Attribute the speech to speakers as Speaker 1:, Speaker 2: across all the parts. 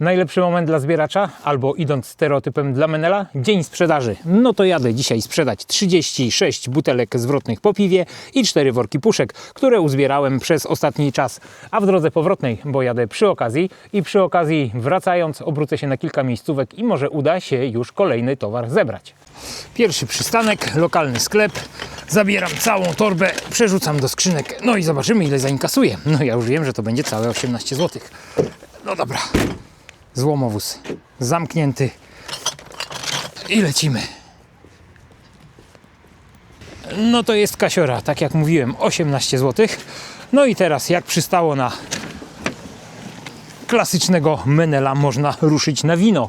Speaker 1: Najlepszy moment dla zbieracza, albo idąc stereotypem dla Menela, dzień sprzedaży. No to jadę dzisiaj sprzedać 36 butelek zwrotnych po piwie i 4 worki puszek, które uzbierałem przez ostatni czas. A w drodze powrotnej, bo jadę przy okazji i przy okazji wracając obrócę się na kilka miejscówek i może uda się już kolejny towar zebrać. Pierwszy przystanek, lokalny sklep. Zabieram całą torbę, przerzucam do skrzynek, no i zobaczymy ile zainkasuję. No ja już wiem, że to będzie całe 18 zł. No dobra, złomowóz zamknięty i lecimy. No to jest kasiora, tak jak mówiłem, 18 zł. No i teraz jak przystało na klasycznego menela można ruszyć na wino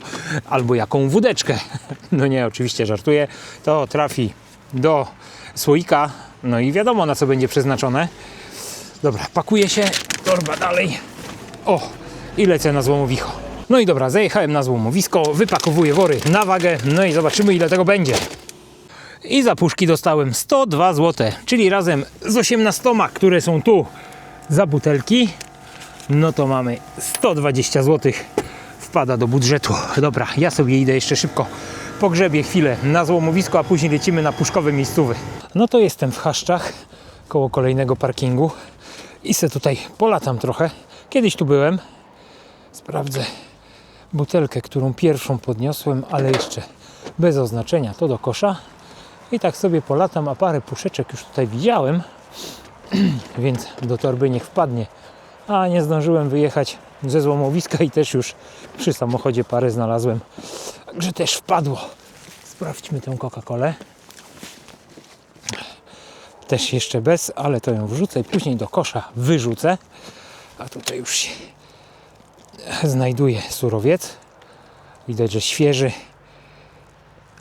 Speaker 1: albo jaką wódeczkę. No nie, oczywiście żartuję. To trafi do słoika, no i wiadomo na co będzie przeznaczone. Dobra, pakuje się, torba dalej. O, i lecę na złomowisko. No i dobra, zajechałem na złomowisko, wypakowuję wory na wagę, no i zobaczymy ile tego będzie. I za puszki dostałem 102 zł, czyli razem z 18, które są tu za butelki, no to mamy 120 zł wpada do budżetu. Dobra, ja sobie idę jeszcze szybko pogrzebię chwilę na złomowisko, a później lecimy na puszkowe miejscowy. No to jestem w Chaszczach, koło kolejnego parkingu i se tutaj polatam trochę. Kiedyś tu byłem, sprawdzę butelkę, którą pierwszą podniosłem, ale jeszcze bez oznaczenia, to do kosza. I tak sobie polatam, a parę puszeczek już tutaj widziałem, więc do torby niech wpadnie. A nie zdążyłem wyjechać ze złomowiska i też już przy samochodzie parę znalazłem. Także też wpadło. Sprawdźmy tę Coca-Colę. Też jeszcze bez, ale to ją wrzucę i później do kosza wyrzucę. A tutaj już się znajduje surowiec. Widać, że świeży.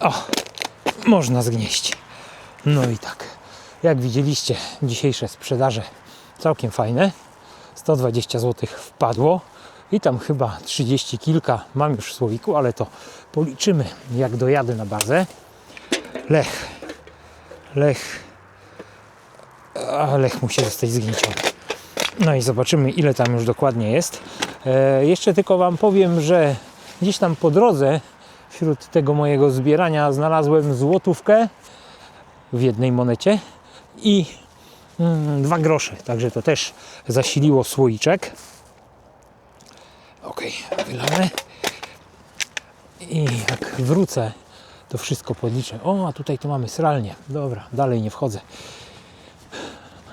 Speaker 1: O, można zgnieść. No i tak. Jak widzieliście, dzisiejsze sprzedaże całkiem fajne. 120 zł wpadło i tam chyba 30 kilka mam już w słowiku, ale to policzymy jak dojadę na bazę. Lech. Lech. A Lech musi zostać zgnieciony. No i zobaczymy ile tam już dokładnie jest. E, jeszcze tylko Wam powiem, że gdzieś tam po drodze wśród tego mojego zbierania znalazłem złotówkę w jednej monecie i mm, dwa grosze, także to też zasiliło słoiczek. Ok, wylane. I jak wrócę, to wszystko podliczę. O, a tutaj to mamy sralnię. Dobra, dalej nie wchodzę.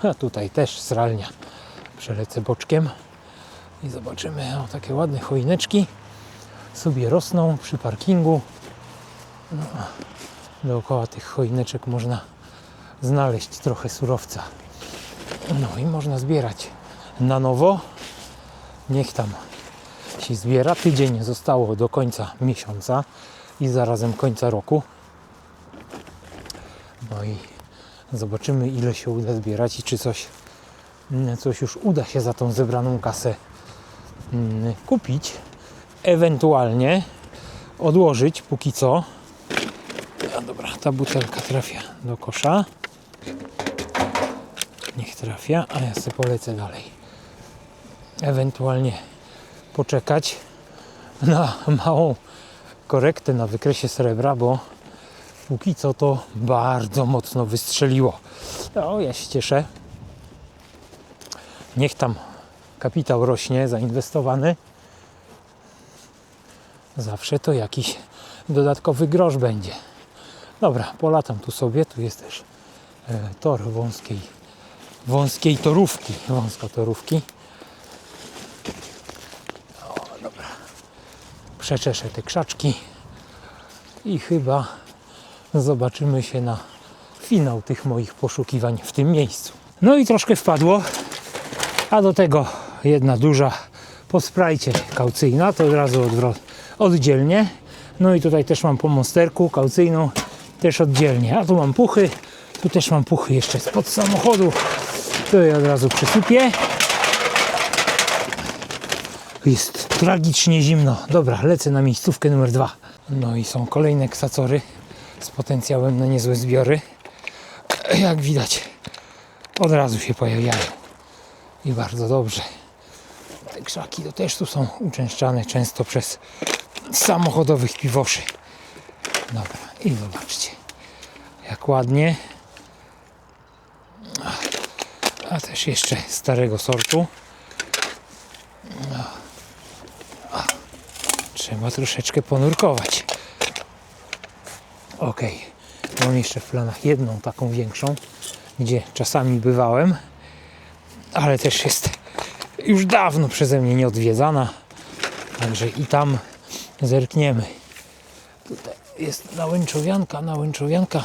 Speaker 1: A tutaj też sralnia. Przelecę boczkiem i zobaczymy. O, takie ładne choineczki sobie rosną przy parkingu. No, dookoła tych choineczek można znaleźć trochę surowca. No i można zbierać na nowo. Niech tam się zbiera. Tydzień zostało do końca miesiąca i zarazem końca roku. No i zobaczymy ile się uda zbierać i czy coś, coś już uda się za tą zebraną kasę mm, kupić. Ewentualnie odłożyć póki co. Dobra, ta butelka trafia do kosza. Niech trafia, a ja sobie polecę dalej. Ewentualnie poczekać na małą korektę na wykresie srebra, bo póki co to bardzo mocno wystrzeliło. O, ja się cieszę. Niech tam kapitał rośnie, zainwestowany. Zawsze to jakiś dodatkowy grosz będzie. Dobra, polatam tu sobie. Tu jest też e, tor wąskiej, wąskiej torówki. Wąska torówki. O, dobra. Przeczeszę te krzaczki i chyba zobaczymy się na finał tych moich poszukiwań w tym miejscu. No i troszkę wpadło, a do tego jedna duża po sprajcie kaucyjna, to od razu odwrot, oddzielnie. No i tutaj też mam po monsterku kaucyjną, też oddzielnie. A tu mam puchy, tu też mam puchy jeszcze spod samochodu. To je od razu przysypię. Jest tragicznie zimno. Dobra, lecę na miejscówkę numer dwa. No i są kolejne ksacory z potencjałem na niezłe zbiory. Jak widać, od razu się pojawiają. I bardzo dobrze. te krzaki to też tu są uczęszczane często przez samochodowych piwoszy. Dobra, i zobaczcie, jak ładnie. A też jeszcze starego sortu. Trzeba troszeczkę ponurkować. Ok, mam jeszcze w planach jedną taką większą, gdzie czasami bywałem, ale też jest już dawno przeze mnie nieodwiedzana. Także i tam zerkniemy. Tutaj jest nałęczowianka, nałęczowianka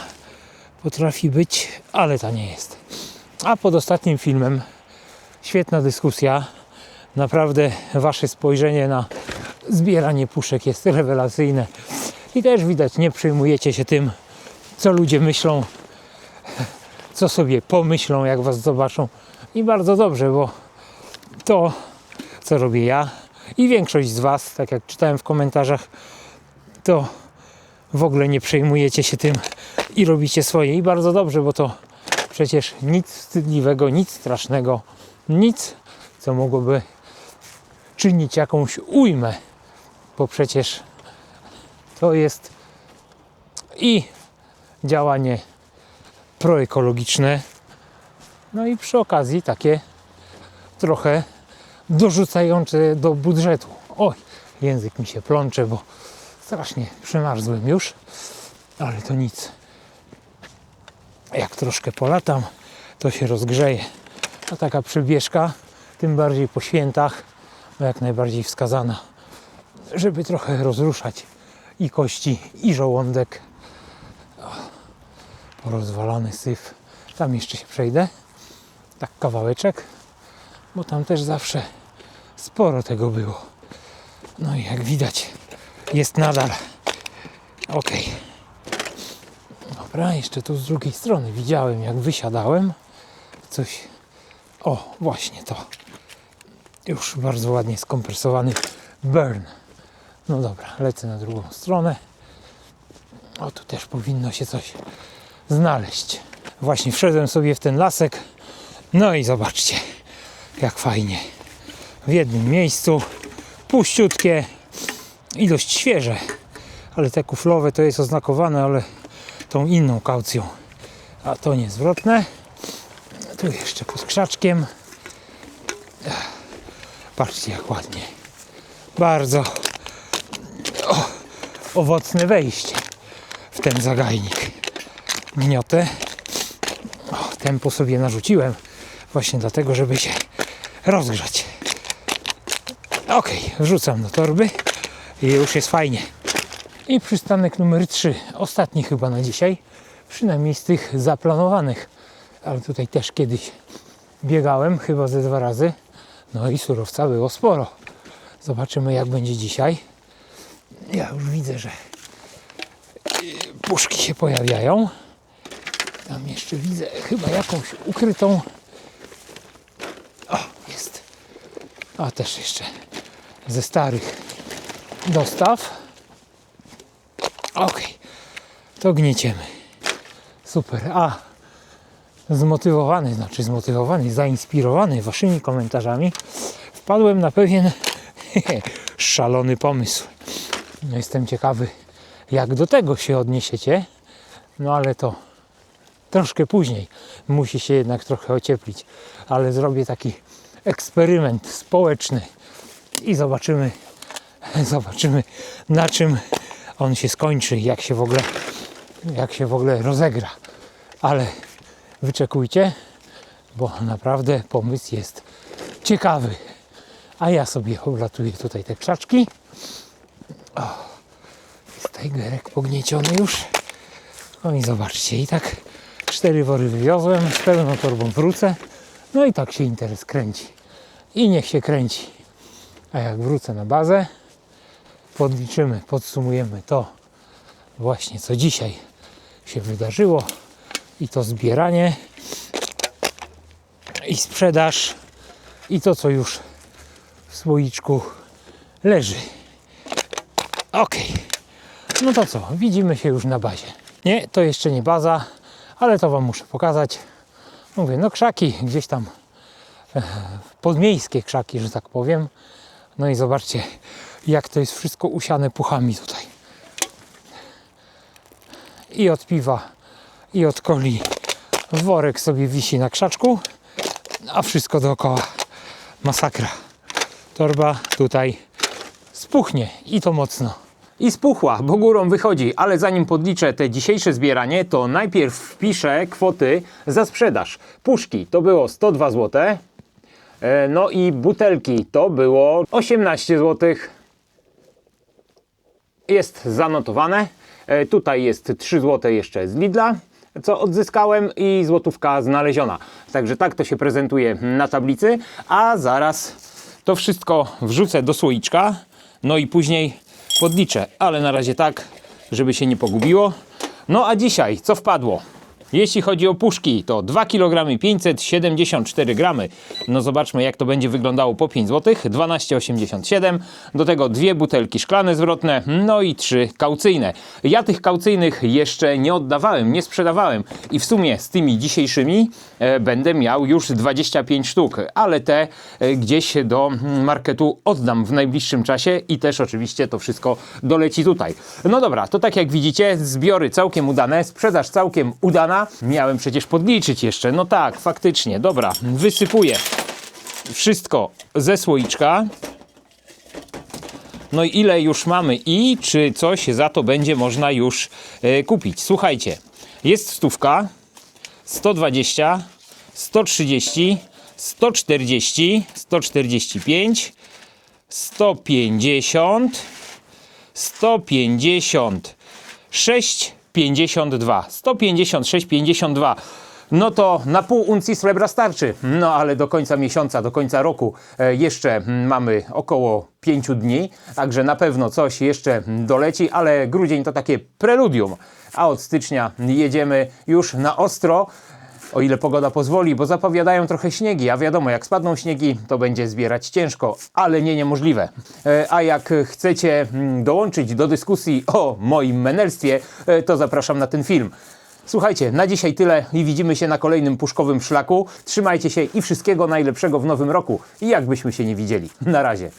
Speaker 1: potrafi być, ale ta nie jest. A pod ostatnim filmem świetna dyskusja. Naprawdę wasze spojrzenie na zbieranie puszek jest rewelacyjne. I też widać, nie przejmujecie się tym, co ludzie myślą, co sobie pomyślą, jak was zobaczą. I bardzo dobrze, bo to, co robię ja i większość z was, tak jak czytałem w komentarzach, to w ogóle nie przejmujecie się tym i robicie swoje. I bardzo dobrze, bo to przecież nic wstydliwego, nic strasznego, nic, co mogłoby czynić jakąś ujmę, bo przecież to jest i działanie proekologiczne, no i przy okazji takie trochę dorzucające do budżetu. Oj, język mi się plącze, bo strasznie przemarzłem już, ale to nic. Jak troszkę polatam, to się rozgrzeje. A taka przebieżka, tym bardziej po świętach, no jak najbardziej wskazana, żeby trochę rozruszać i kości, i żołądek. Porozwalany syf. Tam jeszcze się przejdę. Tak kawałeczek, bo tam też zawsze sporo tego było. No i jak widać, jest nadal. Ok. Dobra, jeszcze tu z drugiej strony widziałem, jak wysiadałem. Coś. O, właśnie to. Już bardzo ładnie skompresowany burn. No dobra, lecę na drugą stronę. O, tu też powinno się coś znaleźć. Właśnie wszedłem sobie w ten lasek. No i zobaczcie, jak fajnie. W jednym miejscu, puściutkie i dość świeże. Ale te kuflowe to jest oznakowane, ale tą inną kaucją. A to niezwrotne. Tu jeszcze pod krzaczkiem. Patrzcie jak ładnie. Bardzo o, owocne wejście w ten zagajnik. Gniotę. O, tempo sobie narzuciłem właśnie dlatego, żeby się rozgrzać. Ok, wrzucam do torby i już jest fajnie. I przystanek numer 3, ostatni chyba na dzisiaj, przynajmniej z tych zaplanowanych, ale tutaj też kiedyś biegałem, chyba ze dwa razy. No i surowca było sporo. Zobaczymy jak będzie dzisiaj. Ja już widzę, że y, puszki się pojawiają. Tam jeszcze widzę chyba jakąś ukrytą. O, jest. A też jeszcze ze starych dostaw. Ok, to gnieciemy. Super. A zmotywowany, znaczy zmotywowany, zainspirowany waszymi komentarzami, wpadłem na pewien szalony pomysł. No, Jestem ciekawy, jak do tego się odniesiecie. No ale to troszkę później. Musi się jednak trochę ocieplić. Ale zrobię taki eksperyment społeczny i zobaczymy, zobaczymy na czym on się skończy, jak się w ogóle, jak się w ogóle rozegra. Ale wyczekujcie, bo naprawdę pomysł jest ciekawy. A ja sobie oblatuję tutaj te krzaczki. O, jest tajgerek pognieciony już. No i zobaczcie, i tak cztery wory wywiozłem, z pełną torbą wrócę. No i tak się interes kręci. I niech się kręci. A jak wrócę na bazę, podliczymy, podsumujemy to właśnie, co dzisiaj się wydarzyło i to zbieranie i sprzedaż i to, co już w słoiczku leży. Ok. No to co, widzimy się już na bazie. Nie, to jeszcze nie baza, ale to Wam muszę pokazać. Mówię, no krzaki gdzieś tam e, podmiejskie krzaki, że tak powiem. No i zobaczcie, jak to jest wszystko usiane puchami tutaj. I od piwa, i od coli. Worek sobie wisi na krzaczku, a wszystko dookoła. Masakra. Torba tutaj spuchnie i to mocno. I spuchła, bo górą wychodzi, ale zanim podliczę te dzisiejsze zbieranie, to najpierw wpiszę kwoty za sprzedaż. Puszki to było 102 zł, e, no i butelki to było 18 zł. Jest zanotowane. E, Tutaj jest 3 zł jeszcze z Lidla, co odzyskałem i złotówka znaleziona. Także tak to się prezentuje na tablicy, a zaraz to wszystko wrzucę do słoiczka, no i później podliczę, ale na razie tak, żeby się nie pogubiło. No a dzisiaj co wpadło? Jeśli chodzi o puszki, to 2 kg 574 gramy. No zobaczmy jak to będzie wyglądało po 5 zł. 12,87. Do tego dwie butelki szklane zwrotne, no i trzy kaucyjne. Ja tych kaucyjnych jeszcze nie oddawałem, nie sprzedawałem i w sumie z tymi dzisiejszymi e, będę miał już 25 sztuk, ale te e, gdzieś do mm, marketu oddam w najbliższym czasie i też oczywiście to wszystko doleci tutaj. No dobra, to tak jak widzicie, zbiory całkiem udane, sprzedaż całkiem udana. Miałem przecież podliczyć jeszcze. No tak, faktycznie. Dobra, wysypuję wszystko ze słoiczka. No i ile już mamy i czy coś za to będzie można już e, kupić. Słuchajcie, jest stówka, 120, 130, 140, 145, 150, 156, 52. 156, 52. No to na pół uncji srebra starczy. No ale do końca miesiąca, do końca roku e, jeszcze mm, mamy około 5 dni, także na pewno coś jeszcze doleci, ale grudzień to takie preludium. A od stycznia jedziemy już na ostro o ile pogoda pozwoli, bo zapowiadają trochę śniegi, a wiadomo, jak spadną śniegi, to będzie zbierać ciężko, ale nie niemożliwe. E, A jak chcecie mm, dołączyć do dyskusji o moim menelstwie, e, to zapraszam na ten film. Słuchajcie, na dzisiaj tyle i widzimy się na kolejnym puszkowym szlaku. Trzymajcie się i wszystkiego najlepszego w nowym roku. I jakbyśmy się nie widzieli. Na razie.